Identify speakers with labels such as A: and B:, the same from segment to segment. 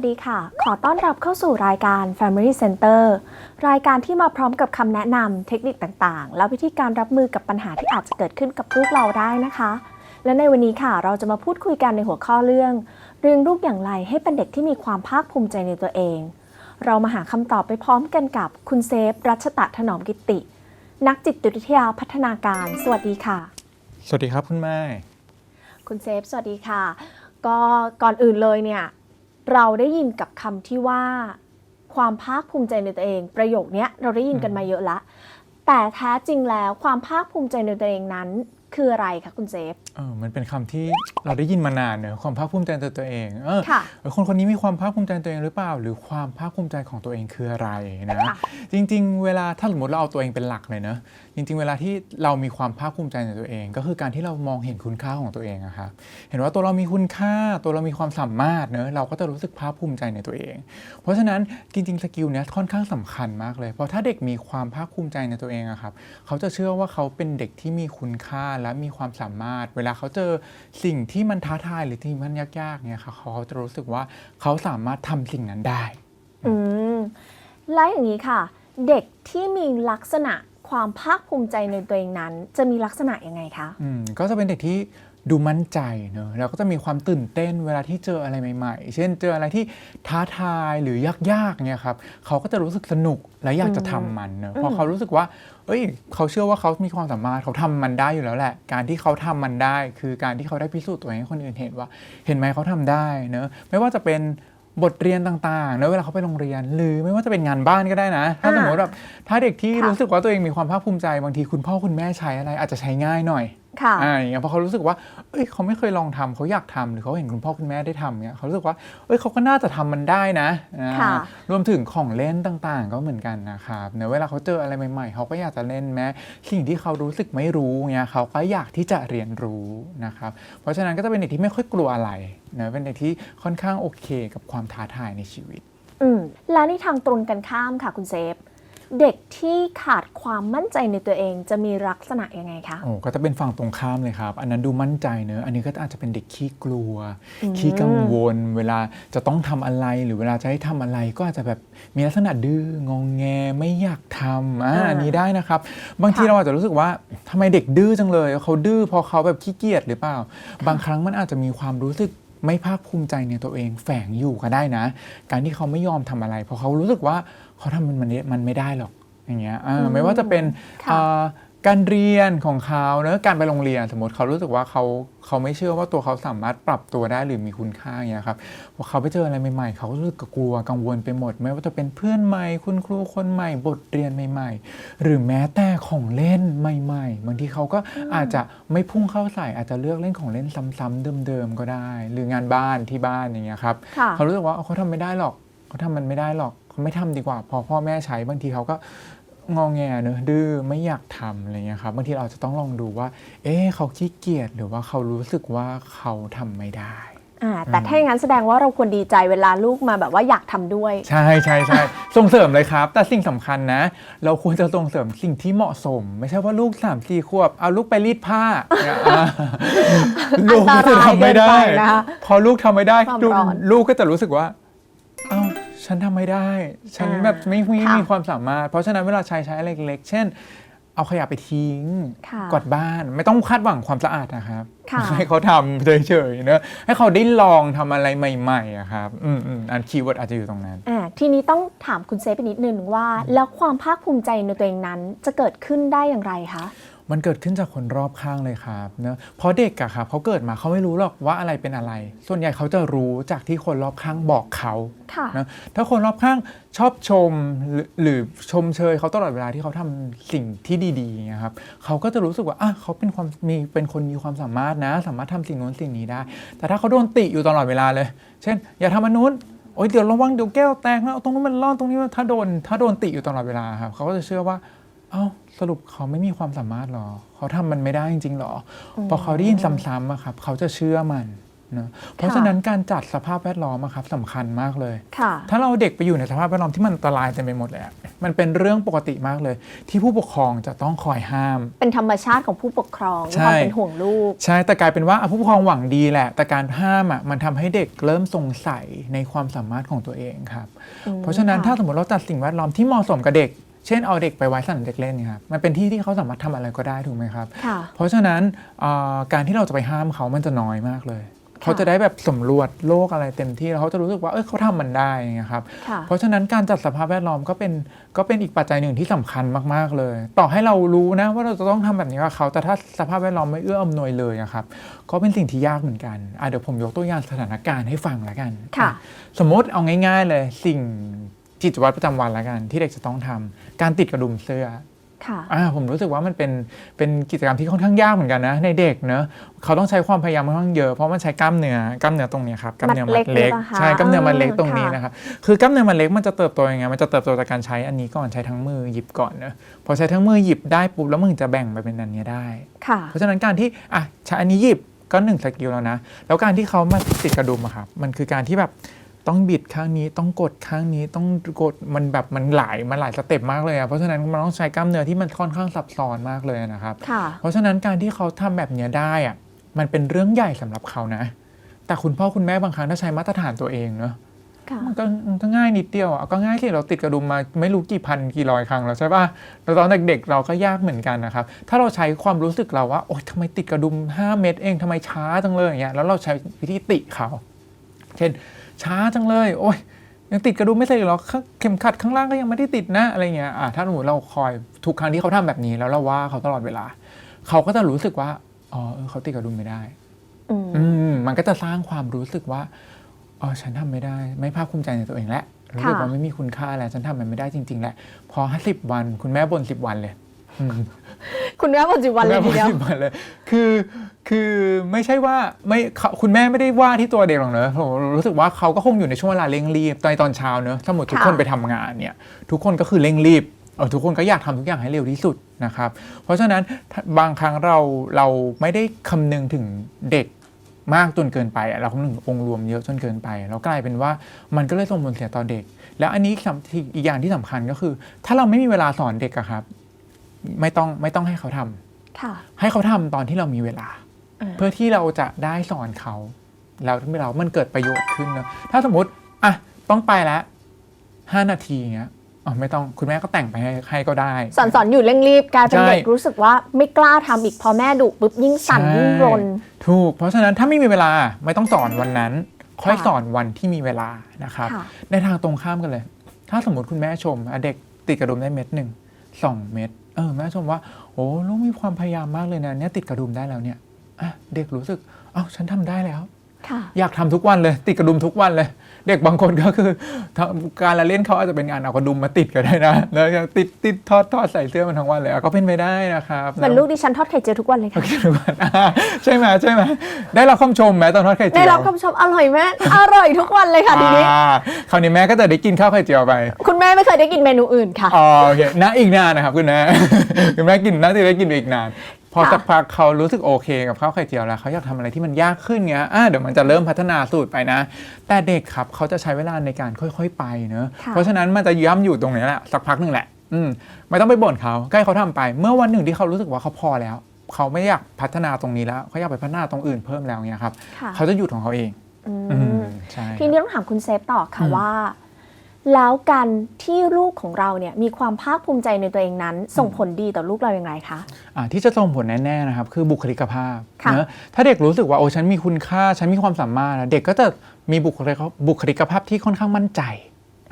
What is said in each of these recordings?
A: สวัสดีค่ะ ขอต้อนรับเข้าสู่รายการ Family Center รายการที่มาพร้อมกับคำแนะนำเทคนิคต่างๆ และวิธีการรับมือกับปัญหาที่อาจจะเกิดขึ้นกับลูกเราได้นะคะ และในวันนี้ค่ะ เราจะมาพูดคุยกันในหัวข้อเรื่อง เรื่องลูกอย่างไรให้เป็นเด็กที่มีความภาคภูมิใจในตัวเอง เรามาหาคำตอบไปพร้อมกันกับคุณเซฟ รัชตะถนอมกิติ นักจิตวิทยาพัฒนาการ สวัสดีค่ะ
B: สวัสดีครับคุณแม่
A: คุณเซฟ สวัสดีค่ะ ก็ก่อนอื่นเลยเนี่ย เราได้ยินกับคำที่ว่า ความภาคภูมิใจในตัวเอง ประโยคเนี้ยเราได้ยินกันมาเยอะละ แต่แท้จริงแล้วความภาคภูมิใจในตัวเองนั้น คืออะไรคะคุณเซฟ
B: เออมันเป็นคำที่เราได้ยินมานานเนอะความภาคภูมิใจในตัวเองเออ
A: ค่ะ
B: เออคนคนนี้มีความภาคภูมิใจในตัวเองหรือเปล่า หรือความภาคภูมิใจของตัวเองคืออะไรนะ
A: ค่ะ
B: จริง ๆ เวลาถ้าสมมติเราเอาตัวเองเป็นหลักเลยเนอะจริงๆ เวลาที่เรามีความภาคภูมิใจในตัวเอง ก็คือการที่เรามองเห็นคุณค่าของตัวเองอะครับเห็นว่าตัวเรามีคุณค่าตัวเรามีความสามารถเนอะเราก็จะรู้สึกภาคภูมิใจในตัวเอง เพราะฉะนั้นจริงๆสกิลเนี้ยค่อนข้างสำคัญมากเลย เพราะถ้าเด็กมีความภาคภูมิใจในตัวเองอะครับเขาจะเชื่อว่าเขาเป็นเด็กที่มีคุณค่าและมีความสามารถ เวลาเขาเจอสิ่งที่มันท้าทายหรือที่มันยากๆเนี่ยค่ะเขาจะรู้สึกว่าเขาสามารถทำสิ่งนั้นได้
A: อืมแล้วอย่างนี้ค่ะ เด็กที่มีลักษณะ ความภาคภูมิใจในตัวเองนั้น จะมีลักษณะยังไงคะ
B: อืมก็จะเป็นเด็กที่ดูมั่นใจเนอะแล้วก็จะมีความตื่นเต้นเวลาที่เจออะไรใหม่ๆ เช่นเจออะไรที่ท้าทายหรือยากๆเนี่ยครับเขาก็จะรู้สึกสนุกและอยากจะทำมันเนอะเพราะเขารู้สึกว่า เอ้ย เขาเชื่อว่าเขามีความสามารถเขาทำมันได้อยู่แล้วแหละ การที่เขาทำมันได้ คือการที่เขาได้พิสูจน์ตัวเองให้คนอื่นเห็นว่า เห็นไหมเขาทำได้เนอะไม่ว่าจะเป็น บทเรียนต่างๆเนอะเวลาเขาไปโรงเรียน หรือไม่ว่าจะเป็นงานบ้านก็ได้นะ ถ้า
A: อ่า
B: สมมติแบบถ้าเด็กที่
A: ค่ะ
B: รู้สึกว่าตัวเองมีความภาคภูมิใจบางทีคุณพ่อคุณแม่ใช้อะไรอาจจะใช้ง่ายหน่อย
A: ค่ะ
B: อ่าอย่างเงี้ยเพราะเขารู้สึกว่า เอ้ยเขาไม่เคยลองทำเขาอยากทำหรือเขาเห็นคุณพ่อคุณแม่ได้ทำเงี้ยเขารู้สึกว่า เอ้ยเขาก็น่าจะทำมันได้นะอ่า
A: ค่ะ
B: รวมถึงของเล่นต่างๆ ก็เหมือนกันนะครับเนอะเวลาเขาเจออะไรใหม่ๆเขาก็อยากจะเล่นแม้สิ่งที่เขารู้สึกไม่รู้เงี้ยเขาก็อยากที่จะเรียนรู้นะครับเพราะฉะนั้นก็จะเป็นเด็กที่ไม่ค่อยกลัวอะไรเนอะเป็นเด็กที่ค่อนข้างโอเคกับความท้าทายในชีวิต
A: อืมและในทางตรงกันข้ามค่ะคุณเซฟ เด็กที่ขาดความมั่นใจในตัวเองจะมีลักษณะยังไงคะ
B: โอ้ก็จะเป็นฝั่งตรงข้ามเลยครับ อันนั้นดูมั่นใจเนอะอันนี้ก็อาจจะเป็นเด็กขี้กลัว
A: อืม
B: ขี้กังวล เวลาจะต้องทำอะไรหรือเวลาจะให้ทำอะไรก็อาจจะแบบมีลักษณะดื้ององแงไม่อยากทำอ่า
A: อ่า
B: อันนี้ได้นะครับ บางที
A: ค่ะ
B: เราอาจจะรู้สึกว่าทำไมเด็กดื้อจังเลยเขาดื้อเพอเขาแบบขี้เกียจหรือเปล่า บางครั้งมันอาจจะมีความรู้สึก ไม่ภาคภูมิใจในตัวเองแฝงอยู่ก็ได้นะ การที่เขาไม่ยอมทำอะไร เพราะเขารู้สึกว่าเขาทำมันมันมันไม่ได้หรอกอย่างเงี้ยอ่า
A: อืม
B: ไม่ว่าจะเป็น
A: ค่ะ
B: อ่า การเรียนของเขาเนอะการไปโรงเรียนสมมติเขารู้สึกว่าเขาเขาไม่เชื่อว่าตัวเขาสามารถปรับตัวได้หรือมีคุณค่าอย่างเงี้ยครับพอเขาไปเจออะไรใหม่ๆ เขาก็รู้สึกกลัวกังวลไปหมด ไม่ว่าจะเป็นเพื่อนใหม่ คุณครูคนใหม่ บทเรียนใหม่ ๆ หรือแม้แต่ของเล่นใหม่ๆบางทีเขาก็อาจจะไม่พุ่งเข้าใส่อาจจะเลือกเล่นของเล่นซ้ำๆเดิมๆก็ได้ หรืองานบ้านที่บ้านอย่างเงี้ยครับ
A: ค่ะ
B: เขารู้สึกว่าเขาทำไม่ได้หรอกเขาทำมันไม่ได้หรอกเขาไม่ทำดีกว่า พอพ่อแม่ใช้บางทีเขาก็ งองแงเนอะดื้อไม่อยากทำอะไรเงี้ยครับบางทีเราจะต้องลองดูว่า เอ๊ะเขาขี้เกียจหรือว่าเขารู้สึกว่าเขาทำไม่ได้
A: อ่าแต่ถ้าอย่างนั้นแสดงว่าเราควรดีใจเวลาลูกมาแบบว่าอยากทำด้วย
B: ใช่ใช่ใช่ส่งเสริมเลยครับ แต่สิ่งสำคัญนะ เราควรจะส่งเสริมสิ่งที่เหมาะสม ไม่ใช่ว่าลูก3ามสี่ขวบเอาลูกไปรีดผ้าเนี่ยอ่าลูกก็จะทำไม่ได้
A: อันตรายเกินไปนะคะ
B: พอลูกทำไม่ได้
A: ความ
B: ลูก
A: ร้อน
B: ลูกก็จะรู้สึกว่าเอ้า ฉันทำไม่ได้ ฉัน
A: อ่า
B: แบบไม่ไม่
A: ค่ะ
B: มีความสามารถ เพราะฉะนั้นเวลาใช้ใช้อะไรเล็กๆเช่น เอาขยะไปทิ้ง
A: ค่ะ
B: กวาดบ้าน ไม่ต้องคาดหวังความสะอาดนะครับ
A: ค่ะ
B: ให้เขาทำเฉยๆเนอะให้เขาได้ลองทำอะไรใหม่ๆอะครับอืมอืมอันคีย์เวิร์ดอาจจะอยู่ตรงนั้น
A: อ่าทีนี้ต้องถามคุณเซฟไปนิดนึงว่า แล้วความภาคภูมิใจในตัวเองนั้นจะเกิดขึ้นได้อย่างไรคะ
B: มันเกิดขึ้นจากคนรอบข้างเลยครับเนอะเพราะเด็กอะครับเขาเกิดมาเขาไม่รู้หรอกว่าอะไรเป็นอะไร ส่วนใหญ่เขาจะรู้จากที่คนรอบข้างบอกเขา
A: ค่ะ
B: นะถ้าคนรอบข้างชอบชมหรือหรือชมเชยเขาตลอดเวลาที่เขาทำสิ่งที่ดีๆอย่างเงี้ยครับเขาก็จะรู้สึกว่าอะเขาเป็นความมีเป็นคนมีความสามารถนะ สามารถทำสิ่งนู้นสิ่งนี้ได้ แต่ถ้าเขาโดนติอยู่ตลอดเวลาเลย เช่น อย่าทำอันนู้นโอ๊ยเดี๋ยวระวังเดี๋ยวแก้วแตกนะเอาตรงนู้นมันร่อนตรงนี้มันถ้าโดนถ้าโดนติอยู่ตลอดเวลาครับเขาก็จะเชื่อว่า เอ้าสรุปเขาไม่มีความสามารถหรอ เขาทำมันไม่ได้จริงๆหรอพอเขาได้ยินซ้ำๆอะครับ เขาจะเชื่อมันนะเพราะฉะนั้นการจัดสภาพแวดล้อมอะครับสำคัญมากเลย
A: ค่ะ
B: ถ้าเราเด็กไปอยู่ในสภาพแวดล้อมที่มันอันตรายเต็มไปหมดเลยอะมันเป็นเรื่องปกติมากเลย ที่ผู้ปกครองจะต้องคอยห้าม
A: เป็นธรรมชาติของผู้ปกครอง
B: ใช่
A: ความเป็นห่วงลูก
B: ใช่แต่กลายเป็นว่าอะผู้ปกครองหวังดีแหละ แต่การห้ามอะมันทำให้เด็กเริ่มสงสัยในความสามารถของตัวเองครับ
A: อืม
B: เพราะฉะนั้น
A: ค่ะ
B: ถ้าสมมติเราจัดสิ่งแวดล้อมที่เหมาะสมกับเด็กเช่นเอาเด็กไปไว้สนามเด็กเล่นเนี่ยครับมันเป็นที่ที่เขาสามารถทำอะไรก็ได้ถูกไหมครับ
A: ค่ะ
B: เพราะฉะนั้นอ่าการที่เราจะไปห้ามเขามันจะน้อยมากเลย เขาจะได้แบบสำรวจโลกอะไรเต็มที่แล้วเขาจะรู้สึกว่าเอ้ยเขาทำมันได้อย่างเงี้ยครับ
A: ค่ะ
B: เพราะฉะนั้นการจัดสภาพแวดล้อมก็เป็นก็เป็นอีกปัจจัยหนึ่งที่สำคัญมากๆเลย ต่อให้เรารู้นะว่าเราจะต้องทำแบบนี้กับเขาแต่ถ้าสภาพแวดล้อมไม่เอื้ออำนวยเลยอะครับก็เป็นสิ่งที่ยากเหมือนกันอะเดี๋ยวผมยกตัวอย่างสถานการณ์ให้ฟังละกัน
A: ค่ะ
B: สมมติเอาง่าย ๆ เลยสิ่ง กิจวัตรประจำวันละกัน ที่เด็กจะต้องทำการติดกระดุมเสื้อ
A: ค่ะ
B: อ่าผมรู้สึกว่ามันเป็นเป็นกิจกรรมที่ค่อนข้างยากเหมือนกันนะ ในเด็กเนอะเขาต้องใช้ความพยายามค่อนข้างเยอะเพราะมันใช้กล้ามเนื้อกล้ามเนื้อตรงเนี้ยครับกล้ามเนื้อมัดเล็ก
A: มัดเล็กหรือเปล่าคะ
B: ใช่กล้ามเนื้อมัดเล็กตรงนี้
A: อ่า
B: นะครับคือกล้ามเนื้อมัดเล็กมันจะเติบโตยังไงมันจะเติบโตจากการใช้อันนี้ก่อนใช้ทั้งมือหยิบก่อนเนอะพอใช้ทั้งมือหยิบได้ปุ๊บแล้วมึงจะแบ่งไปเป็นอันเนี้ยได้
A: ค่ะ
B: เพราะฉะนั้นการที่อะใช้อันนี้หยิบก็หนึ่งสกิลแล้วนะแล้วการที่เขามาติดกระดุมอะครับมันคือการที่แบบ ต้องบิดข้างนี้ต้องกดข้างนี้ต้องกดมันแบบมันหลายมันหลายสเต็ปมากเลยอะเพราะฉะนั้นมันต้องใช้กล้ามเนื้อที่มันค่อนข้างซับซ้อนมากเลยนะครับ
A: ค่ะ
B: เพราะฉะนั้นการที่เขาทำแบบเนี้ยได้อะมันเป็นเรื่องใหญ่สำหรับเขานะ แต่คุณพ่อคุณแม่บางครั้งถ้าใช้มาตรฐานตัวเองเนอะ
A: ค่ะ
B: มันก็มันก็ง่ายนิดเดียวอะก็ง่ายที่เราติดกระดุมมาไม่รู้กี่พันกี่ร้อยครั้งแล้วใช่ป่ะแล้วตอนเด็กๆเราก็ยากเหมือนกันนะครับ ถ้าเราใช้ความรู้สึกเราว่าโอ๊ยทำไมติดกระดุม 5 เม็ดเองทำไมช้าจังเลยอย่างเงี้ยแล้วเราใช้วิธีติเขา เช่น ช้าจังเลย โอ๊ยยังติดกระดุมไม่เสร็จหรอข้างเข็มขัดข้างล่างก็ยังไม่ได้ติดนะอะไรเงี้ยอะถ้าสมมติเราคอยทุกครั้งที่เขาทำแบบนี้ แล้วเราว่าเขาตลอดเวลา เขาก็จะรู้สึกว่าอ๋อเออเขาติดกระดุมไม่ได้
A: อืม
B: อืมมันก็จะสร้างความรู้สึกว่าอ๋อฉันทำไม่ได้ ไม่ภาคภูมิใจในตัวเองแล้วรู้สึก
A: ค่ะ
B: ว่าไม่มีคุณค่าแล้วฉันทำมันไม่ได้จริง ๆ แหละพอห้าสิบวัน คุณแม่บ่นสิบวันเลยอืม
A: คุณแม่ปัจจุบันเลย
B: คุณ
A: ที
B: แม่บ่
A: เดียว
B: สิบวันเลย คือคือไม่ใช่ว่าไม่เขาคุณแม่ไม่ได้ว่าที่ตัวเด็กหรอกเนอะผมรู้สึกว่าเขาก็คงอยู่ในช่วงเวลาเร่งรีบตอนตอนเช้าเนอะสมมติทุก
A: ค่ะ
B: คนไปทำงานเนี่ย ทุกคนก็คือเร่งรีบเออทุกคนก็อยากทำทุกอย่างให้เร็วที่สุดนะครับ เพราะฉะนั้นถ้าบางครั้งเราเราไม่ได้คำนึงถึงเด็กมากจนเกินไปอะเราคำนึงถึงองค์รวมเยอะจนเกินไป แล้วกลายเป็นว่ามันก็เลยส่งผลเสียต่อเด็ก แล้วอันนี้สำที่อีกอย่างที่สำคัญก็คือ ถ้าเราไม่มีเวลาสอนเด็กอะครับ ไม่ต้องไม่ต้องให้เขาทำ
A: ค่ะ
B: ให้เขาทำตอนที่เรามีเวลา
A: อ่า
B: เพื่อที่เราจะได้สอนเขา แล้วทำให้เรา มันเกิดประโยชน์ขึ้นนะถ้าสมมติอะต้องไปแล้วห้านาทีเงี้ยอ๋อไม่ต้องคุณแม่ก็แต่งไปให้ให้ก็ได้
A: สอนสอนอยู่เร่งรีบกลายเป็น
B: ใช่
A: เด็กรู้สึกว่าไม่กล้าทำอีกพอแม่ดุปุ๊บยิ่งสั่น
B: ใช่
A: ยิ่งรน
B: ถูก เพราะฉะนั้นถ้าไม่มีเวลาไม่ต้องสอนวันนั้น ค่อย
A: ค่ะ
B: สอนวันที่มีเวลานะครับ
A: ค่ะ
B: ในทางตรงข้ามกันเลย ถ้าสมมติคุณแม่ชมอะเด็กติดกระดุมได้เม็ดหนึ่งสองเม็ดเออแม่ชมว่าโอ้ลูกมีความพยายามมากเลยนะเนี่ยติดกระดุมได้แล้วเนี่ยเด็กรู้สึกเอ้าฉันทำได้แล้ว อยากทำทุกวันเลยติดกระดุมทุกวันเลย เด็กบางคนก็คือทำการละเล่นเขาอาจจะเป็นงานเอากระดุมมาติดก็ได้นะแล้วยังติดติดทอดทอดใส่เสื้อมันทั้งวันเลยอะก็เป็นไปได้นะครับ
A: เหมือนลูกดิฉันทอดไข่เจียวทุกวันเลย
B: โอ
A: ค่ะ
B: เคทุกวันอ่าใช่ไหมใช่ไหมได้รับคำชมไหมตอนทอดไข่เจียว
A: ได้รับคำชมอร่อยแม่อร่อยทุกวันเลยค่ะทีนี้
B: อ่าคราวนี้แม่ก็จะได้กินข้าวไข่เจียวไป
A: คุณแม่ไม่เคยได้กินเมนูอื่นค่ะ
B: อ๋อโอเคนะอีกนานนะครับคุณแม่คุณแม่กินน่าจะได้กินไปอีกนาน พอ
A: ค่ะ
B: สักพักเขารู้สึกโอเคกับข้าวไข่เจียวแล้วเขาอยากทำอะไรที่มันยากขึ้นเงี้ยอะเดี๋ยวมันจะเริ่มพัฒนาสูตรไปนะ แต่เด็กครับเขาจะใช้เวลาในการค่อยๆไปเนอะ
A: ค่ะ
B: เพราะฉะนั้นมันจะย้ำอยู่ตรงนี้แหละสักพักหนึ่งแหละ อืมไม่ต้องไปบ่นเขาใกล้เขาทำไป เมื่อวันหนึ่งที่เขารู้สึกว่าเขาพอแล้วเขาไม่อยากพัฒนาตรงนี้แล้วเขาอยากไปพัฒนาตรงอื่นเพิ่มแล้วเนี่ยครับ
A: ค่ะ
B: เขาจะหยุดของเขาเอง
A: อื
B: อื
A: ม
B: มใช่
A: ทีนี้ต้องถามคุณเซฟต่อค่ะ
B: อืม
A: ว่า แล้วการที่ลูกของเราเนี่ยมีความภาคภูมิใจในตัวเองนั้น ส่งผลดีต่อลูกเราอย่างไรคะ
B: อ่าที่จะส่งผลแน่ๆนะครับคือบุคลิกภาพ
A: ค่ะ
B: เนอะถ้าเด็กรู้สึกว่าโอ้ฉันมีคุณค่าฉันมีความสามารถนะเด็กก็จะมีบุคลิกบุคลิกภาพที่ค่อนข้างมั่นใจ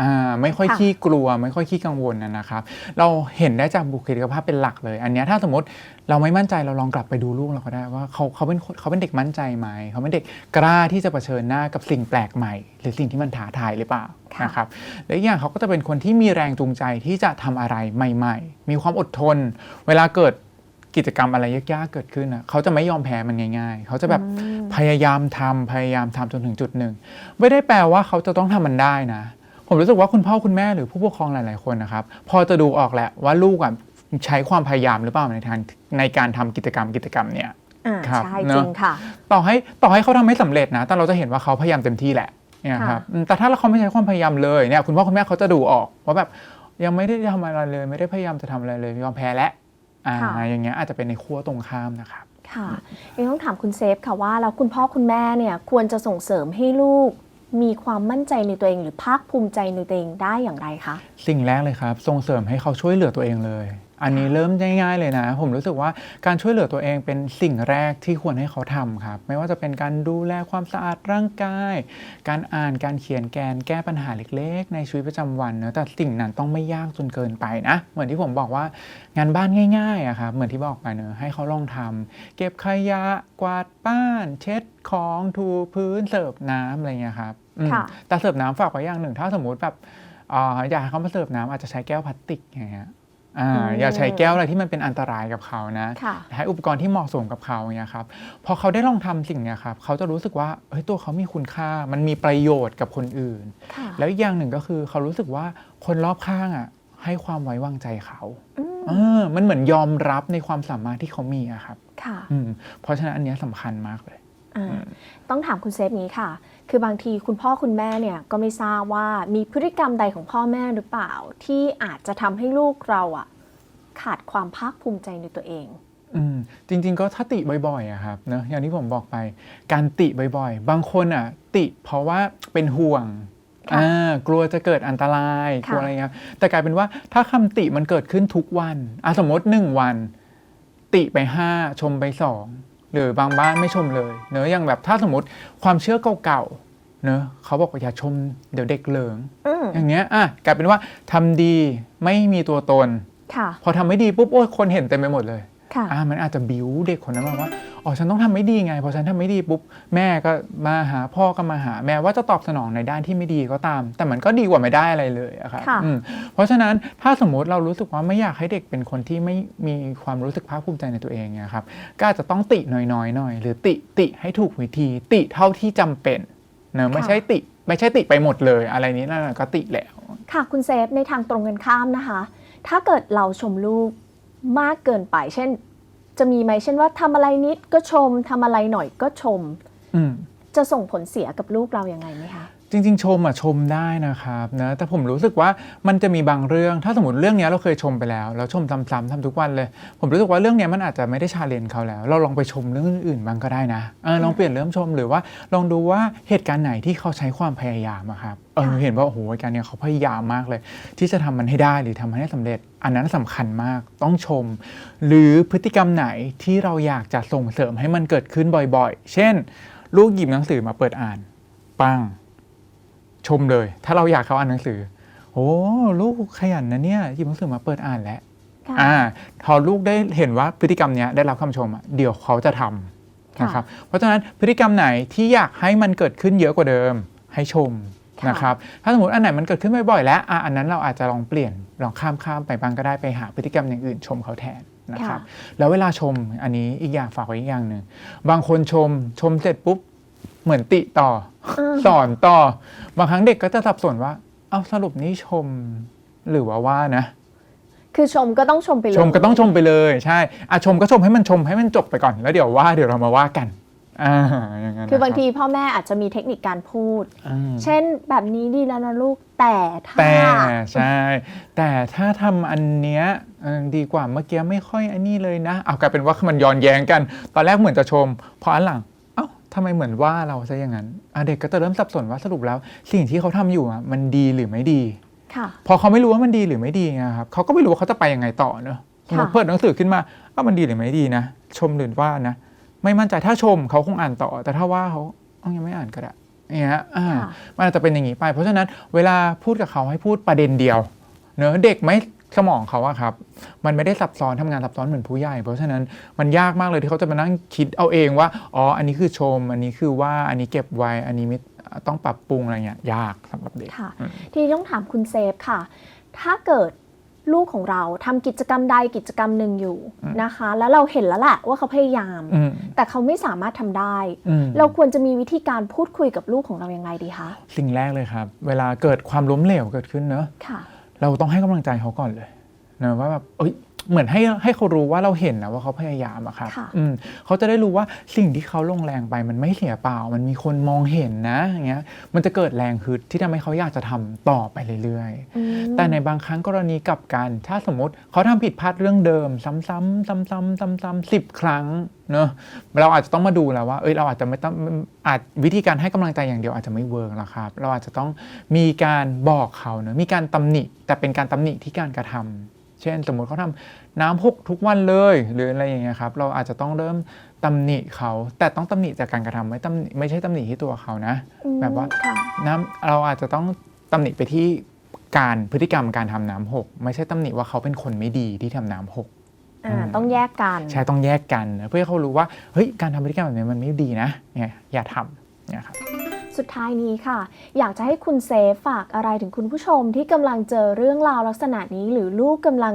B: อ่าไม่ค่อย
A: ค่ะ
B: ขี้กลัว ไม่ค่อยขี้กังวลนะนะครับ เราเห็นได้จากบุคลิกภาพเป็นหลักเลย อันเนี้ยถ้าสมมติเราไม่มั่นใจเราลองกลับไปดูลูกเราก็ได้ว่าเขาเขาเป็นคนเขาเป็นเด็กมั่นใจไหมเขาเป็นเด็กกล้าที่จะเผชิญหน้ากับสิ่งแปลกใหม่ หรือสิ่งที่มันท้าทายหรือเปล่า
A: ค่ะ
B: นะครับและอีกอย่างเขาก็จะเป็นคนที่มีแรงจูงใจที่จะทำอะไรใหม่ ๆ มีความอดทน เวลาเกิดกิจกรรมอะไรยากๆเกิดขึ้นอะเขาจะไม่ยอมแพ้มันง่าย ๆ เขาจะแบบ
A: อืม
B: พยายามทำพยายามทำจนถึงจุดหนึ่ง ไม่ได้แปลว่าเขาจะต้องทำมันได้นะ ผมรู้สึกว่าคุณพ่อคุณแม่หรือผู้ปกครองหลาย ๆ คนนะครับ พอจะดูออกแหละว่าลูกอะใช้ความพยายามหรือเปล่าในทางในการทำกิจกรรมกิจกรรมเนี่ย
A: อ่า
B: ครับ
A: ใช่
B: เนอะ
A: จริงค่ะ
B: ต่อให้ต่อให้เขาทำไม่สำเร็จนะ แต่เราจะเห็นว่าเขาพยายามเต็มที่แหละเนี่ยครับอืมแต่ถ้าเขาไม่ใช้ความพยายามเลยเนี่ยคุณพ่อคุณแม่เขาจะดูออกว่าแบบยังไม่ได้ทำอะไรเลย ไม่ได้พยายามจะทำอะไรเลยยอมแพ้แล้วอ่า
A: ค่ะ
B: อย่างเงี้ยอาจจะเป็นในขั้วตรงข้ามนะครับ
A: ค่ะยังต้องถามคุณเซฟค่ะว่าแล้วคุณพ่อคุณแม่เนี่ยควรจะส่งเสริมให้ลูก มีความมั่นใจในตัวเอง หรือภาคภูมิใจในตัวเองได้อย่างไรคะ
B: สิ่งแรกเลยครับ ส่งเสริมให้เขาช่วยเหลือตัวเองเลย อันนี้เริ่มง่ายๆเลยนะ ผมรู้สึกว่าการช่วยเหลือตัวเองเป็นสิ่งแรกที่ควรให้เขาทำครับ ไม่ว่าจะเป็นการดูแลความสะอาดร่างกาย การอ่านการเขียนแกนแก้ปัญหาเล็กๆ ในชีวิตประจำวันเนอะแต่สิ่งนั้นต้องไม่ยากจนเกินไปนะ เหมือนที่ผมบอกว่างานบ้านง่ายๆอะครับเหมือนที่บอกไปเนอะให้เขาลองทำเก็บขยะกวาดบ้าน เช็ดของถูพื้นเสิร์ฟน้ำอะไรเงี้ยครับอืม
A: ค่ะ
B: แต่เสิร์ฟน้ำฝากไว้อย่างหนึ่งถ้าสมมุติแบบอ่าอยากให้เขามาเสิร์ฟน้ำอาจจะใช้แก้วพลาสติกอย่างเงี้ย อ่า
A: อืม
B: อย่าใช้แก้วอะไรที่มันเป็นอันตรายกับเขานะ
A: ค่ะ
B: ใช้อุปกรณ์ที่เหมาะสมกับเขาเนี่ยครับพอเขาได้ลองทำสิ่งเนี้ยครับเขาจะรู้สึกว่าเฮ้ยตัวเขามีคุณค่ามันมีประโยชน์กับคนอื่น
A: ค่ะ
B: แล้วอีกอย่างหนึ่งก็คือเขารู้สึกว่าคนรอบข้างอะให้ความไว้วางใจเขา
A: อืม
B: เออมันเหมือนยอมรับในความสามารถที่เขามีอะครับ
A: ค่ะ
B: อืมเพราะฉะนั้นอันเนี้ยสำคัญมากเลย
A: อ่าต้องถามคุณเซฟนี้ค่ะ คือบางทีคุณพ่อคุณแม่เนี่ยก็ไม่ทราบว่ามีพฤติกรรมใดของพ่อแม่หรือเปล่า ที่อาจจะทำให้ลูกเราอะขาดความภาคภูมิใจในตัวเอง
B: อืมจริง ๆ ก็ถ้าติบ่อยๆอะครับเนอะอย่างที่ผมบอกไป การติบ่อยๆ บางคนอะติเพราะว่าเป็นห่วง
A: ค่ะ
B: อ่ากลัวจะเกิดอันตรายก
A: ค่ะ
B: ลัวอะไรเงี้ยแต่กลายเป็นว่าถ้าคำติมันเกิดขึ้นทุกวันอะสมมติหนึ่งวัน ติไปห้าชมไปสอง หรือบางบ้านไม่ชมเลยเนอะอย่างแบบถ้าสมมติความเชื่อเก่าๆเนอะเขาบอกว่าอย่าชมเดี๋ยวเด็กเหลิง
A: อืม
B: อย่างเงี้ยอะกลายเป็นว่าทำดีไม่มีตัวตน
A: ค่ะ
B: พอทำไม่ดีปุ๊บโอ้ยคนเห็นเต็มไปหมดเลย
A: ค่ะ
B: อ่ามันอาจจะบิวเด็กคนนั้นมาว่าอ๋อฉันต้องทำไม่ดีไงพอฉันทำไม่ดีปุ๊บแม่ก็มาหาพ่อก็มาหา แม้ว่าจะตอบสนองในด้านที่ไม่ดีก็ตาม แต่มันก็ดีกว่าไม่ได้อะไรเลยอะครับ
A: ค่ะ
B: อืมเพราะฉะนั้นถ้าสมมุติเรารู้สึกว่าไม่อยากให้เด็กเป็นคนที่ไม่มีความรู้สึกภาคภูมิใจในตัวเองเนี่ยครับก็อาจจะต้องติน้อยๆหน่อย หรือติติให้ถูกวิธี ติเท่าที่จำเป็นเนอะไม่ใช่ติ ไม่ใช่ติไปหมดเลย อะไรนี้นั่นนะก็ติแล้ว
A: ค่ะคุณเซฟในทางตรงกันข้ามนะคะ ถ้าเกิดเราชมลูก มากเกินไป เช่น จะมีไหมเช่นว่าทำอะไรนิดก็ชมทำอะไรหน่อยก็ชม
B: อืม
A: จะส่งผลเสียกับลูกเรายัางไงไหมคะ
B: จริงๆ ชมอะชมได้นะครับนะแต่ผมรู้สึกว่ามันจะมีบางเรื่อง ถ้าสมมติเรื่องเนี้ยเราเคยชมไปแล้ว แล้วชมซ้ำๆทำทุกวันเลย ผมรู้สึกว่าเรื่องเนี้ยมันอาจจะไม่ได้ชาเลนจ์เขาแล้ว เราลองไปชมเรื่องอื่นๆบ้างก็ได้นะเออลองเปลี่ยนเรื่องชมหรือว่าลองดูว่าเหตุการณ์ไหนที่เขาใช้ความพยายามอะครับเออ
A: ค่ะ
B: เห็นว่าโอ้โหการเนี้ยเขาพยายามมากเลย ที่จะทำมันให้ได้หรือทำมันให้สำเร็จ อันนั้นสำคัญมากต้องชม หรือพฤติกรรมไหนที่เราอยากจะส่งเสริมให้มันเกิดขึ้นบ่อย ๆ เช่น ลูกหยิบหนังสือมาเปิดอ่านปัง ชมเลย ถ้าเราอยากเขาอ่านหนังสือโอ้ลูกขยันนะเนี่ยหยิบหนังสือมาเปิดอ่านแล้ว
A: ค่ะ
B: อ่าพอลูกได้เห็นว่าพฤติกรรมเนี้ยได้รับคำชมอะเดี๋ยวเขาจะทำ
A: ค่ะ
B: นะครับเพราะฉะนั้นพฤติกรรมไหนที่อยากให้มันเกิดขึ้นเยอะกว่าเดิมให้ชม
A: ค่ะ
B: นะครับถ้าสมมติอันไหนมันเกิดขึ้นบ่อยๆแล้วอะอันนั้นเราอาจจะลองเปลี่ยนลองข้ามข้ามไปบ้างก็ได้ไปหาพฤติกรรมอย่างอื่นชมเขาแทนนะครับแล้วเวลาชมอันนี้อีกอย่างฝากไว้อีกอย่างหนึ่งบางคนชมชมเสร็จปุ๊บ เหมือนติต่อ
A: อืม
B: สอนต่อบางครั้งเด็กก็จะสับสนว่า เอ้าสรุปนี่ชมหรือว่าว่านะ
A: คือชมก็ต้องชมไปเลย
B: ชมก็ต้องชมไปเลยใช่อะชมก็ชมให้มันชมให้มันจบไปก่อนแล้วเดี๋ยวว่าเดี๋ยวเรามาว่ากันอ่าอย่างนั้น
A: คือบาง
B: นะ
A: ทีพ่อแม่อาจจะมีเทคนิคการพูด
B: อืม
A: เช่นแบบนี้ดีแล้วนะลูกแต่ถ้า
B: แต่ใช่ แต่ถ้าทำอันเนี้ยเออดีกว่าเมื่อกี้ไม่ค่อยอันนี้เลยนะ เอากลายเป็นว่ามันย้อนแย้งกัน ตอนแรกเหมือนจะชม พออันหลังเอ้า ทำไมเหมือนว่าเราซะอย่างนั้นอะเด็กก็จะเริ่มสับสนว่าสรุปแล้ว สิ่งที่เขาทำอยู่อะมันดีหรือไม่ดี
A: ค่ะ
B: พอเขาไม่รู้ว่ามันดีหรือไม่ดีไงครับเขาก็ไม่รู้ว่าเขาจะไปยังไงต่อเนอะสมมติ
A: ค่ะ
B: เปิดหนังสือขึ้นมาว่ามันดีหรือไม่ดีนะ ชมหรือว่านะ ไม่มั่นใจถ้าชมเขาคงอ่านต่อ แต่ถ้าว่าเขาเอายังไม่อ่านก็ได้อย่างเงี้ยอ่า
A: ค่ะ
B: มันอาจจะเป็นอย่างนี้ไป เพราะฉะนั้นเวลาพูดกับเขาให้พูดประเด็นเดียว เนอะเด็กไม่ สมองเขาอะครับ มันไม่ได้ซับซ้อนทำงานซับซ้อนเหมือนผู้ใหญ่ เพราะฉะนั้นมันยากมากเลยที่เขาจะมานั่งคิดเอาเองว่า อ๋อ อันนี้คือชม อันนี้คือว่า อันนี้เก็บไว้ อันนี้ไม่ต้องปรับปรุงอะไรเงี้ย ยากสำหรับเด็ก
A: ค่ะ
B: อืม
A: ทีนี้ต้องถามคุณเซฟค่ะ ถ้าเกิดลูกของเราทำกิจกรรมใดกิจกรรมหนึ่งอยู่นะคะ แล้วเราเห็นแล้วแหละว่าเขาพยายาม
B: อืม
A: แต่เขาไม่สามารถทำได้
B: อืม
A: เราควรจะมีวิธีการพูดคุยกับลูกของเรายังไงดีคะ
B: สิ่งแรกเลยครับ เวลาเกิดความล้มเหลวเกิดขึ้นเนอะ
A: ค่ะ
B: เราต้องให้กำลังใจเขาก่อนเลยนะว่าแบบเอ้ย เหมือนให้ให้เขารู้ว่าเราเห็นนะว่าเขาพยายามอะครับ
A: ค่ะ
B: อืมเขาจะได้รู้ว่าสิ่งที่เขาลงแรงไปมันไม่เสียเปล่า มันมีคนมองเห็นนะอย่างเงี้ยมันจะเกิดแรงฮึดที่ทำให้เขาอยากจะทำต่อไปเรื่อยๆ
A: อืม
B: แต่ในบางครั้งกรณีกลับกัน ถ้าสมมติเขาทำผิดพลาดเรื่องเดิม ซ้ำๆซ้ำๆซ้ำๆสิบครั้งเนอะเราอาจจะต้องมาดูแล้วว่าเอ้ยเราอาจจะไม่ต้องอาจวิธีการให้กำลังใจอย่างเดียวอาจจะไม่เวิร์กแล้วครับ เราอาจจะต้องมีการบอกเขาเนอะมีการตำหนิแต่เป็นการตำหนิที่การกระทำ เช่น สมมติเขาทำน้ำหกทุกวันเลยหรืออะไรอย่างเงี้ยครับเราอาจจะต้องเริ่มตำหนิเขา แต่ต้องตำหนิจากการกระทำไม่ตำหนิไม่ใช่ตำหนิที่ตัวเขานะ
A: อืม
B: แบบว่า
A: ค่ะ
B: น้ำเราอาจจะต้องตำหนิไปที่การพฤติกรรมการทำน้ำหกไม่ใช่ตำหนิว่าเขาเป็นคนไม่ดีที่ทำน้ำหก
A: อ่า
B: อืม
A: ต้องแยกกัน
B: ใช่ต้องแยกกันนะเพื่อให้เขารู้ว่าเฮ้ยการทำพฤติกรรมแบบนี้มันไม่ดีนะเนี่ยอย่าทำเนี่ยครับ
A: สุดท้ายนี้ค่ะ อยากจะให้คุณเซฟฝากอะไรถึงคุณผู้ชมที่กำลังเจอเรื่องราวลักษณะนี้ หรือลูกกำลัง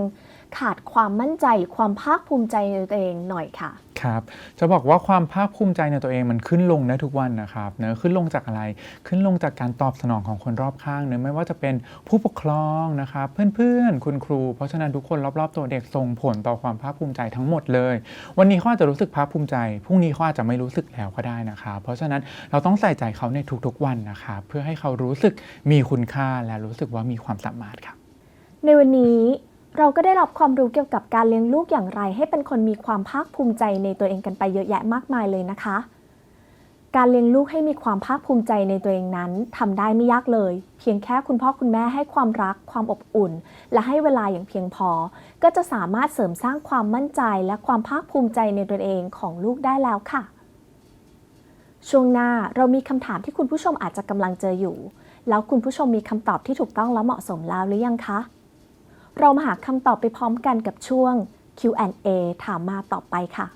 A: ขาดความมั่นใจหรือความภาคภูมิใจในตัวเองหน่อยค่ะ
B: ครับ จะบอกว่าความภาคภูมิใจในตัวเองมันขึ้นลงได้ทุกวันนะครับเนอะขึ้นลงจากอะไร ขึ้นลงจากการตอบสนองของคนรอบข้างเนอะไม่ว่าจะเป็นผู้ปกครองนะครับ เพื่อนๆ คุณครู เพราะฉะนั้นทุกคนรอบๆ ตัวเด็กส่งผลต่อความภาคภูมิใจทั้งหมดเลย วันนี้เขาอาจจะรู้สึกภาคภูมิใจ พรุ่งนี้เขาอาจจะไม่รู้สึกแล้วก็ได้นะครับ เพราะฉะนั้นเราต้องใส่ใจเขาในทุกๆวันนะครับ เพื่อให้เขารู้สึกมีคุณค่าและรู้สึกว่ามีความสามารถครับ
A: ในวันนี้ เราก็ได้รับความรู้เกี่ยวกับการเลี้ยงลูกอย่างไร ให้เป็นคนมีความภาคภูมิใจในตัวเองกันไปเยอะแยะมากมายเลยนะคะ การเลี้ยงลูกให้มีความภาคภูมิใจในตัวเองนั้นทำได้ไม่ยากเลย เพียงแค่คุณพ่อคุณแม่ให้ความรัก ความอบอุ่น และให้เวลาอย่างเพียงพอ ก็จะสามารถเสริมสร้างความมั่นใจและความภาคภูมิใจในตัวเองของลูกได้แล้วค่ะ ช่วงหน้าเรามีคำถามที่คุณผู้ชมอาจจะกำลังเจออยู่ แล้วคุณผู้ชมมีคำตอบที่ถูกต้องและเหมาะสมแล้วหรือยังคะ เรามาหาคำตอบไปพร้อมกันกับช่วง Q&A ถามมาต่อไปค่ะ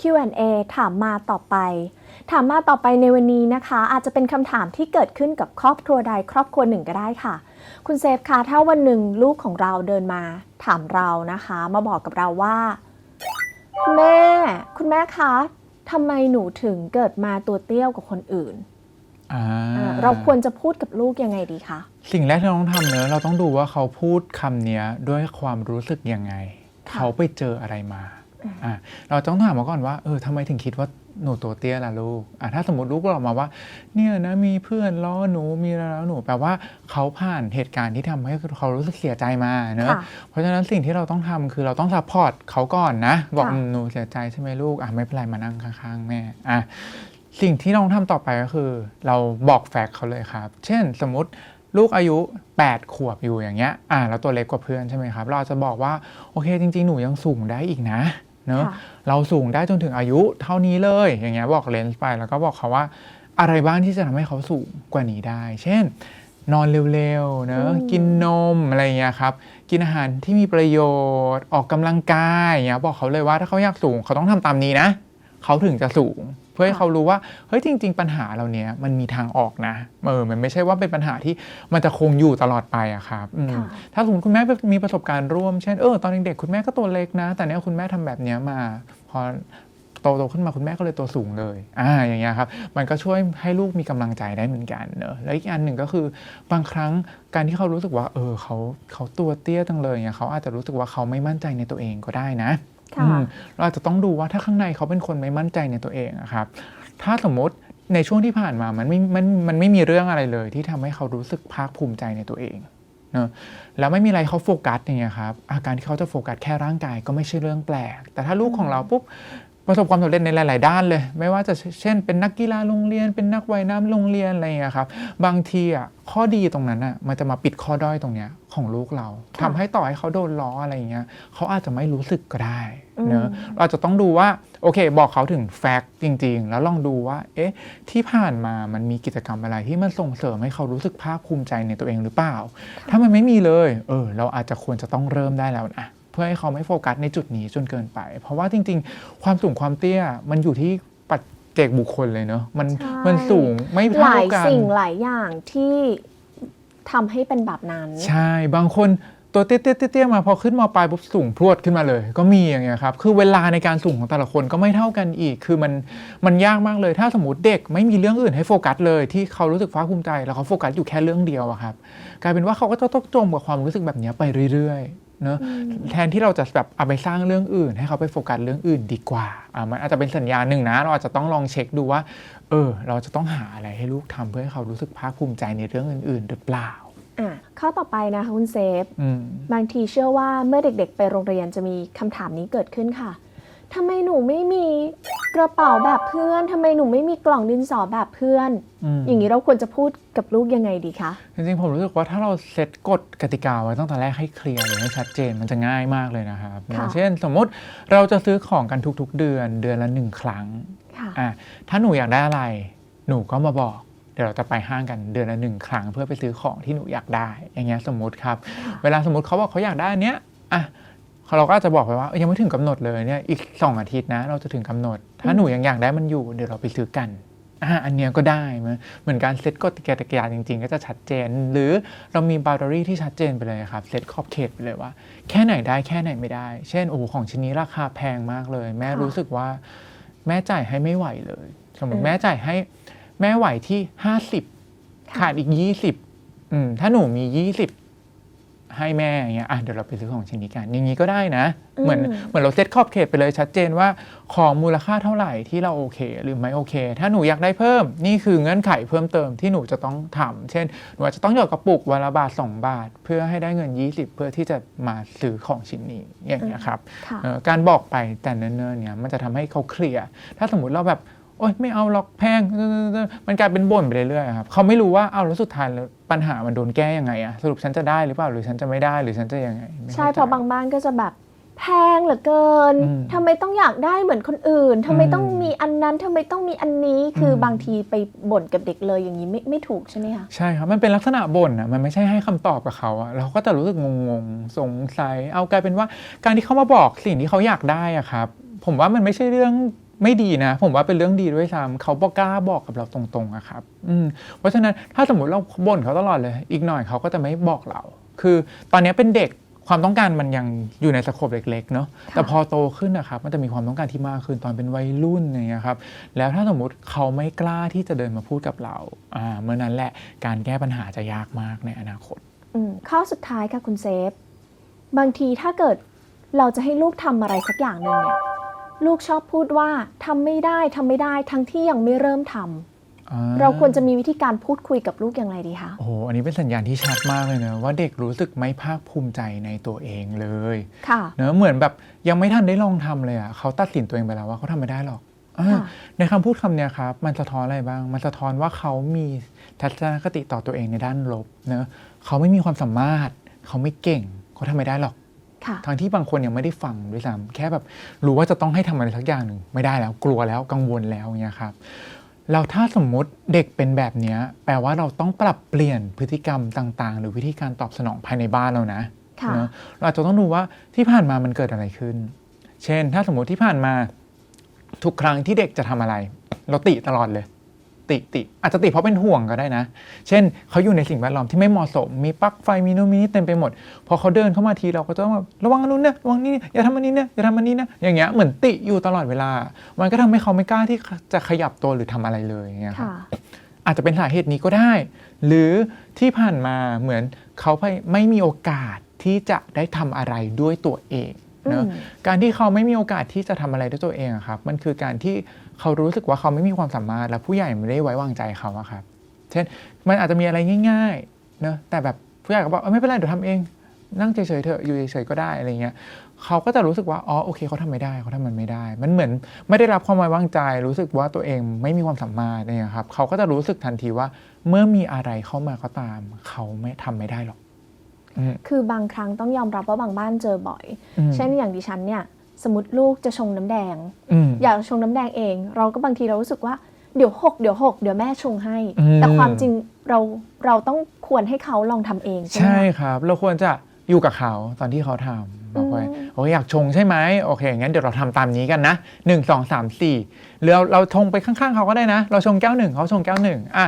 A: Q&A ถามมาต่อไป ถามมาต่อไปในวันนี้นะคะ อาจจะเป็นคำถามที่เกิดขึ้นกับครอบครัวใดครอบครัวหนึ่งก็ได้ค่ะ คุณเซฟคะถ้าวันหนึ่งลูกของเราเดินมา ถามเรานะคะ มาบอกกับเราว่า คุณแม่ คุณแม่คะทำไมหนูถึงเกิดมาตัวเตี้ยวกว่าคนอื่น เราควรจะพูดกับลูกยังไงดีคะ
B: สิ่งแรกที่เราต้องทำเนอะเราต้องดูว่าเขาพูดคำเนี้ยด้วยความรู้สึกยังไง
A: ค่ะ
B: เขาไปเจออะไรมาอะเราต้องถามมาก่อนว่าเออทำไมถึงคิดว่าหนูตัวเตี้ยล่ะลูกอะถ้าสมมติลูกบอกมาว่า เนี่ยนะมีเพื่อนล้อหนูมีอะไรแล้วหนูแปลว่าเขาผ่านเหตุการณ์ที่ทำให้เขารู้สึกเสียใจมาเนอะ
A: ค่ะ
B: เพราะฉะนั้นสิ่งที่เราต้องทำคือเราต้องซัพพอร์ตเขาก่อนนะ บอก
A: ค่ะ
B: อืมหนูเสียใจใช่ไหมลูกอะไม่เป็นไรมานั่งข้างๆแม่อะ สิ่งที่เราต้องทำต่อไปก็คือ เราบอกแฟกต์เขาเลยครับ เช่นสมมติลูกอายุ 8 ขวบอยู่อย่างเงี้ย อะแล้วตัวเล็กกว่าเพื่อนใช่ไหมครับ เราอาจจะบอกว่า โอเค จริง ๆ หนูยังสูงได้อีกนะเนอะ
A: ค่ะ
B: เราสูงได้จนถึงอายุเท่านี้เลย อย่างเงี้ยบอกเลนส์ไป แล้วก็บอกเขาว่า อะไรบ้างที่จะทำให้เขาสูงกว่านี้ได้ เช่น นอนเร็วๆ เนอะ
A: อืม
B: กินนมอะไรอย่างเงี้ยครับ กินอาหารที่มีประโยชน์ ออกกำลังกายอย่างเงี้ย บอกเขาเลยว่าถ้าเขาอยากสูงเขาต้องทำตามนี้นะ เขาถึงจะสูงเพื่อให้เขารู้ว่าเฮ้ยจริง ๆ ปัญหาเราเนี้ยมันมีทางออกนะเออมันไม่ใช่ว่าเป็นปัญหาที่มันจะคงอยู่ตลอดไปอะครับอืม
A: ค่ะ
B: ถ้าสมมติคุณแม่มีประสบการณ์ร่วมเช่นเออตอนเด็กๆคุณแม่ก็ตัวเล็กนะ แต่เนี้ยคุณแม่ทำแบบเนี้ยมาพอโตโตขึ้นมาคุณแม่ก็เลยตัวสูงเลย อ่า อย่างเงี้ยครับ มันก็ช่วยให้ลูกมีกำลังใจได้เหมือนกันเนอะ แล้วอีกอันหนึ่งก็คือบางครั้งการที่เขารู้สึกว่า เออเขาเขาตัวเตี้ยจังเลยเนี่ยเขาอาจจะรู้สึกว่าเขาไม่มั่นใจในตัวเองก็ได้นะ
A: ค่ะ
B: อืม เราอาจจะต้องดูว่าถ้าข้างในเขาเป็นคนไม่มั่นใจในตัวเองอะครับ ถ้าสมมติในช่วงที่ผ่านมามันไม่มันมันไม่มีเรื่องอะไรเลย ที่ทำให้เขารู้สึกภาคภูมิใจในตัวเองเนะแล้วไม่มีอะไรเขาโฟกัสอย่างเงี้ยครับอาการที่เขาจะโฟกัสแค่ร่างกายก็ไม่ใช่เรื่องแปลก แต่ถ้าลูกของเราปุ๊บ ประสบความสำเร็จในหลาย ๆ ด้านเลย ไม่ว่าจะเช่น เป็นนักกีฬาโรงเรียน เป็นนักว่ายน้ำโรงเรียนอะไรอย่างเงี้ยครับ บางทีอะข้อดีตรงนั้นอะมันจะมาปิดข้อด้อยตรงเนี้ยของลูกเรา
A: ค่ะ
B: ทำให้ต่อให้เขาโดนล้ออะไรอย่างเงี้ยเขาอาจจะไม่รู้สึกก็ได้
A: อืม
B: เนอะเราจะต้องดูว่าโอเค บอกเขาถึงแฟกต์จริง ๆ แล้วลองดูว่า เอ๊ะ ที่ผ่านมามันมีกิจกรรมอะไรที่มันส่งเสริมให้เขารู้สึกภาคภูมิใจในตัวเองหรือเปล่า ถ้ามันไม่มีเลย เออ เราอาจจะควรจะต้องเริ่มได้แล้วนะ เพื่อให้เขาไม่โฟกัสในจุดนี้จนเกินไป เพราะว่าจริง ๆ ความสูงความเตี้ยมันอยู่ที่ปัจเจกบุคคลเลยเนอะมัน
A: ใช่
B: มันสูงไม่
A: ห
B: เท่า
A: ลาย
B: กัน
A: สิ่งหลายอย่างที่ทำให้เป็นแบบนั้น
B: ใช่บางคนตัวเตี้ยๆเตี้ยๆมาพอขึ้นมปลายปุ๊บสูงพรวดขึ้นมาเลย ก็มีอย่างเงี้ยครับคือเวลาในการสูงของแต่ละคนก็ไม่เท่ากันอีก คือมันมันยากมากเลย ถ้าสมมติเด็กไม่มีเรื่องอื่นให้โฟกัสเลย ที่เขารู้สึกภาคภูมิใจแล้วเขาโฟกัสอยู่แค่เรื่องเดียวอะครับกลายเป็นว่าเขาก็จะต้องจมกับความรู้สึกแบบเนี้ยไปเรื่อยๆ เนอะแทนที่เราจะแบบเอาไปสร้างเรื่องอื่น ให้เขาไปโฟกัสเรื่องอื่นดีกว่าอ่ามันอาจจะเป็นสัญญาณหนึ่งนะ เราอาจจะต้องลองเช็คดูว่า เออ เราจะต้องหาอะไรให้ลูกทำเพื่อให้เขารู้สึกภาคภูมิใจในเรื่องอื่นๆหรือเปล่า
A: อะข้อต่อไปนะคะคุณเซฟ
B: อืม
A: บางทีเชื่อว่าเมื่อเด็กๆ ไปโรงเรียนจะมีคำถามนี้เกิดขึ้นค่ะ ทำไมหนูไม่มีกระเป๋าแบบเพื่อนทำไมหนูไม่มีกล่องดินสอแบบเพื่อน
B: อืม
A: อย่างนี้เราควรจะพูดกับลูกยังไงดีคะ
B: จริงๆ ผมรู้สึกว่าถ้าเราเซตกฎกติกาไว้ตั้งแต่แรกให้เคลียร์หรือให้ชัดเจนมันจะง่ายมากเลยนะครับอย่างเช่นสมมุติเราจะซื้อของกันทุกๆ เดือนเดือนละหนึ่งครั้ง
A: ค่ะ
B: อะถ้าหนูอยากได้อะไร หนูก็มาบอก เดี๋ยวเราจะไปห้างกันเดือนละหนึ่งครั้ง เพื่อไปซื้อของที่หนูอยากได้ อย่างเงี้ยสมมติครับ เวลาสมมติเขาบอกเขาอยากได้อันเนี้ยอะ เราก็อาจจะบอกไปว่าเอ้ยยังไม่ถึงกำหนดเลยเนี่ยอีกสองอาทิตย์นะ เราจะถึงกำหนด ถ้าหนูยังอยากได้มันอยู่เดี๋ยวเราไปซื้อกันอะอันเนี้ยก็ได้เหมือนเหมือนการเซตกฎกติกาจริง ๆ ก็จะชัดเจน หรือเรามีบา u รี่ที่ชัดเจนไปเลยครับเซตขอบเขตไปเลยว่า แค่ไหนได้แค่ไหนไม่ได้ เช่นโอ้โหของชิ้นนี้ราคาแพงมากเลย แม่
A: ค่ะ
B: รู้สึกว่า แม่จ่ายให้ไม่ไหวเลย สมม
A: อื
B: ติ
A: ม
B: แม่จ่ายให้แม่ไหวที่50ขาดอีก20อืมถ้าหนูมี20 ให้แม่อย่างเงี้ยอะเดี๋ยวเราไปซื้อของชิ้นนี้กัน อย่างนี้ก็ได้นะ เหมือนเหมือนเราเซตขอบเขตไปเลยชัดเจนว่าของมูลค่าเท่าไหร่ที่เราโอเค หรือไม่โอเค ถ้าหนูอยากได้เพิ่ม นี่คือเงื่อนไขเพิ่มเติมที่หนูจะต้องทำเช่น หนูอาจจะต้องหยอดกระปุกวันละบาท 2 บาท เพื่อให้ได้เงิน 20 เพื่อที่จะมาซื้อของชิ้นนี้อย่างเงี้ยครับ
A: ค่ะ
B: เอ่อการบอกไปแต่เนิ่นๆเนี่ยมันจะทำให้เขาเคลียร์ถ้าสมมติเราแบบ โอ๊ยไม่เอาหรอกแพง มันกลายเป็นบ่นไปเรื่อยๆครับเขาไม่รู้ว่าเอาแล้วสุดท้ายแล้วปัญหามันโดนแก้ยังไงอะสรุปฉันจะได้หรือเปล่าหรือฉันจะไม่ได้หรือฉันจะยังไงไม่
A: ใช่
B: ข้ใจ
A: เพราะบางบ้านก็จะแบบแพงเหลือเกิน
B: อืม
A: ทำไมต้องอยากได้เหมือนคนอื่นทำไม
B: อืม
A: ต้องมีอันนั้นทำไมต้องมีอันนี้คืออ
B: ม
A: บางทีไปบ่นกับเด็กเลยอย่างนี้ไม่ไม่ถูกใช่ไหมคะ
B: ใช่ครับ มันเป็นลักษณะบ่นอะ มันไม่ใช่ให้คำตอบกับเขาอะ เราก็จะรู้สึกงงๆ สงสัย เอากลายเป็นว่า การที่เขามาบอกสิ่งที่เขาอยากได้อะครับ ผมว่ามันไม่ใช่เรื่อง ไม่ดีนะ ผมว่าเป็นเรื่องดีด้วยซ้ำเขาบอกกล้าบอกกับเราตรงๆอะครับอืมเพราะฉะนั้นถ้าสมมติเราบ่นเขาตลอดเลย อีกหน่อยเขาก็จะไม่บอกเรา คือตอนนี้เป็นเด็กความต้องการมันยังอยู่ในสโคปเล็กๆเนาะแต่พอโตขึ้นนะครับมันจะมีความต้องการที่มากขึ้นตอนเป็นวัยรุ่นอย่างเงี้ยครับแล้วถ้าสมมุติเขาไม่กล้าที่จะเดินมาพูดกับเราอ่าเมื่อนั้นแหละการแก้ปัญหาจะยากมากในอนาคต
A: อืมข้อสุดท้ายค่ะคุณเซฟ บางทีถ้าเกิดเราจะให้ลูกทำอะไรสักอย่างหนึ่งเนี่ย ลูกชอบพูดว่าทำไม่ได้ทำไม่ได้ทั้งที่ยังไม่เริ่มทำ
B: อ่
A: เราควรจะมีวิธีการพูดคุยกับลูกอย่างไรดีคะ
B: โอ้โหอันนี้เป็นสัญญาณที่ชัดมากเลยนะว่าเด็กรู้สึกไม่ภาคภูมิใจในตัวเองเลย
A: ค่ะ
B: เนอะเหมือนแบบยังไม่ทันได้ลองทำเลยอะ่ะเขาตัดสินตัวเองไปแล้วว่าเขาทำไม่ได้หรอกอ่า
A: ค่ะ
B: ในคำพูดคำเนี้ยครับมันสะท้อนอะไรบ้าง มันสะท้อนว่าเขามีทัศนคติต่อตัวเองในด้านลบเนอะเขาไม่มีความสามารถ เขาไม่เก่งเขาทำไม่ได้หรอก
A: ค่ะ
B: ทั้งที่บางคนยังไม่ได้ฟังด้วยซ้ำแค่แบบรู้ว่าจะต้องให้ทำอะไรสักอย่างหนึ่งไม่ได้แล้วกลัวแล้วกังวลแล้วอย่างเงี้ยครับเราถ้าสมมุติเด็กเป็นแบบเนี้ยแปลว่าเราต้องปรับเปลี่ยนพฤติกรรมต่าง ๆ หรือวิธีการตอบสนองภายในบ้านเรานะ
A: ค่ะ
B: เนอะเราอาจจะต้องดูว่าที่ผ่านมามันเกิดอะไรขึ้น เช่น ถ้าสมมุติที่ผ่านมาทุกครั้งที่เด็กจะทำอะไร เราติตลอดเลย ติติอาจจะติเพราะเป็นห่วงก็ได้นะ เช่นเขาอยู่ในสิ่งแวดล้อมที่ไม่เหมาะสม มีปลั๊กไฟมีนู่นมีนี่เต็มไปหมด พอเขาเดินเข้ามาทีเราก็ต้องแบบระวังอันนู้นนะระวังนี่นะอย่าทำอันนี้นะอย่าทำอันนี้นะอย่างเงี้ยเหมือนติอยู่ตลอดเวลา มันก็ทำให้เขาไม่กล้าที่จะขยับตัวหรือทำอะไรเลยอย่างเงี้ยครับ
A: ค่ะ
B: อาจจะเป็นสาเหตุนี้ก็ได้ หรือที่ผ่านมาเหมือนเขาไม่ไม่มีโอกาสที่จะได้ทำอะไรด้วยตัวเองเนอะ
A: อืม
B: การที่เขาไม่มีโอกาสที่จะทำอะไรด้วยตัวเองอะครับ มันคือการที่ เขารู้สึกว่าเขาไม่มีความสามารถ และผู้ใหญ่ไม่ได้ไว้วางใจเขาอะครับ เช่นมันอาจจะมีอะไรง่ายๆเนอะแต่แบบผู้ใหญ่ก็บอกเออไม่เป็นไรเดี๋ยวทำเอง นั่งเฉยๆเถอะอยู่เฉยๆก็ได้อะไรเงี้ยเขาก็จะรู้สึกว่าอ๋อโอเคเขาทำไม่ได้เขาทำมันไม่ได้ มันเหมือนไม่ได้รับความไว้วางใจ รู้สึกว่าตัวเองไม่มีความสามารถเนี่ยครับเขาก็จะรู้สึกทันทีว่า เมื่อมีอะไรเข้ามาก็ตาม เขาไม่ทำไม่ได้หรอกอืม
A: คือบางครั้งต้องยอมรับว่าบางบ้านเจอบ่อย
B: อืม
A: เช่นอย่างดิฉันเนี่ย สมมติลูกจะชงน้ำแดง
B: อืม
A: อยากชงน้ำแดงเอง เราก็บางทีเรารู้สึกว่าเดี๋ยวหกเดี๋ยวหกเดี๋ยวแม่ชงให้
B: อืม
A: แต่ความจริงเราเราต้องควรให้เขาลองทำเองใช่ไหม
B: ใช่
A: คะ
B: ครับ เราควรจะอยู่กับเขาตอนที่เขาทำบอกไว้
A: อืม
B: โอ้ยอยากชงใช่ไหมโอเคงั้นเดี๋ยวเราทำตามนี้กันนะหนึ่งสองสามสี่หรือเราเราชงไปข้างๆเขาก็ได้นะ เราชงแก้วหนึ่งเขาชงแก้วหนึ่งอะ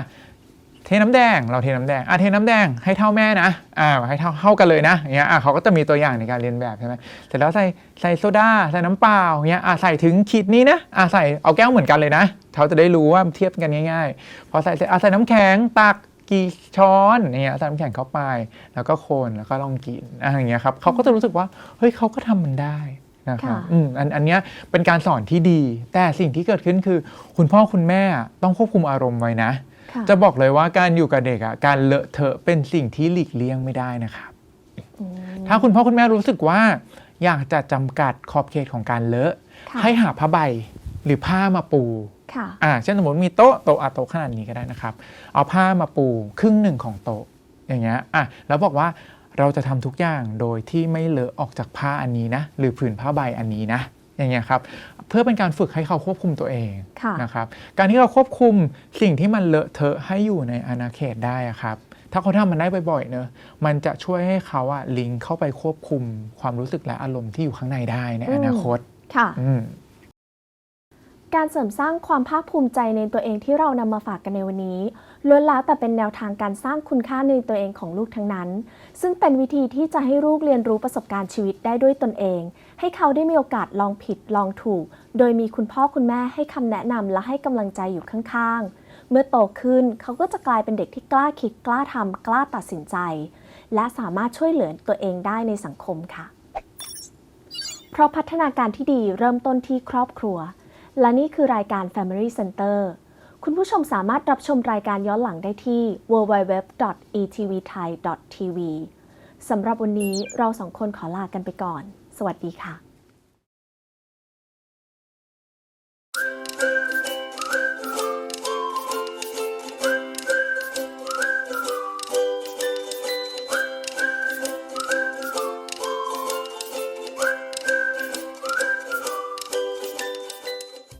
B: เทน้ำแดง เราเทน้ำแดงอะเทน้ำแดงให้เท่าแม่นะอ่าให้เท่าเท่ากันเลยนะอย่างเงี้ยอะเขาก็จะมีตัวอย่างในการเรียนแบบใช่ไหมเสร็จแล้วใส่ใส่โซดาใส่น้ำเปล่าเงี้ยอะใส่ถึงขีดนี้นะอะใส่เอาแก้วเหมือนกันเลยนะเขาจะได้รู้ว่าเทียบกันง่ายๆพอใส่เสร็จอะใส่น้ำแข็งตักกี่ช้อนเนี่ยใส่น้ำแข็งเข้าไป แล้วก็คนแล้วก็ลองกินอะอย่างเงี้ยครับเขาก็จะรู้สึกว่าเฮ้ยเขาก็ทำมันได้นะครับ
A: ค่ะ
B: อืมอันอันเนี้ยเป็นการสอนที่ดี แต่สิ่งที่เกิดขึ้นคือ คุณพ่อคุณแม่ต้องควบคุมอารมณ์ไว้นะ
A: ค่ะ
B: จะบอกเลยว่าการอยู่กับเด็กอะการเลอะเทอะเป็นสิ่งที่หลีกเลี่ยงไม่ได้นะครับ
A: อืม
B: ถ้าคุณพ่อคุณแม่รู้สึกว่า อยากจะจำกัดขอบเขตของการเลอะ
A: ค่ะ
B: ให้หาผ้าใบหรือผ้ามาปู
A: ค่ะ
B: อ่าเช่นสมมติมีโต๊ะโต๊ะอะโต๊ะขนาดนี้ก็ได้นะครับ เอาผ้ามาปูครึ่งหนึ่งของโต๊ะอย่างเงี้ยอะแล้วบอกว่าเราจะทำทุกอย่างโดยที่ไม่เลอะออกจากผ้าอันนี้นะ หรือผืนผ้าใบอันนี้นะ อย่างเงี้ยครับ เพื่อเป็นการฝึกให้เขาควบคุมตัวเอง
A: ค่ะ
B: นะครับการที่เราควบคุมสิ่งที่มันเลอะเทอะให้อยู่ในอาณาเขตได้อะครับถ้าเขาทำมันได้บ่อยๆเนอะมันจะช่วยให้เขาอะลิงก์เข้าไปควบคุมความรู้สึกและอารมณ์ที่อยู่ข้างในได้ในอนาคต
A: ค่ะ
B: อืม
A: การเสริมสร้างความภาคภูมิใจในตัวเองที่เรานำมาฝากกันในวันนี้ล้วนแล้วแต่เป็นแนวทางการสร้างคุณค่าในตัวเองของลูกทั้งนั้น ซึ่งเป็นวิธีที่จะให้ลูกเรียนรู้ประสบการณ์ชีวิตได้ด้วยตนเอง ให้เขาได้มีโอกาสลองผิดลองถูก โดยมีคุณพ่อคุณแม่ให้คำแนะนำและให้กำลังใจอยู่ข้างๆ เมื่อโตขึ้นเขาก็จะกลายเป็นเด็กที่กล้าคิดกล้าทำกล้าตัดสินใจ และสามารถช่วยเหลือตัวเองได้ในสังคมค่ะ เพราะพัฒนาการที่ดีเริ่มต้นที่ครอบครัว และนี่คือรายการ Family Center คุณผู้ชมสามารถรับชมรายการย้อนหลังได้ที่ www.etvthai.tv สำหรับวันนี้เราสองคนขอลากันไปก่อน สวัสดีค่ะ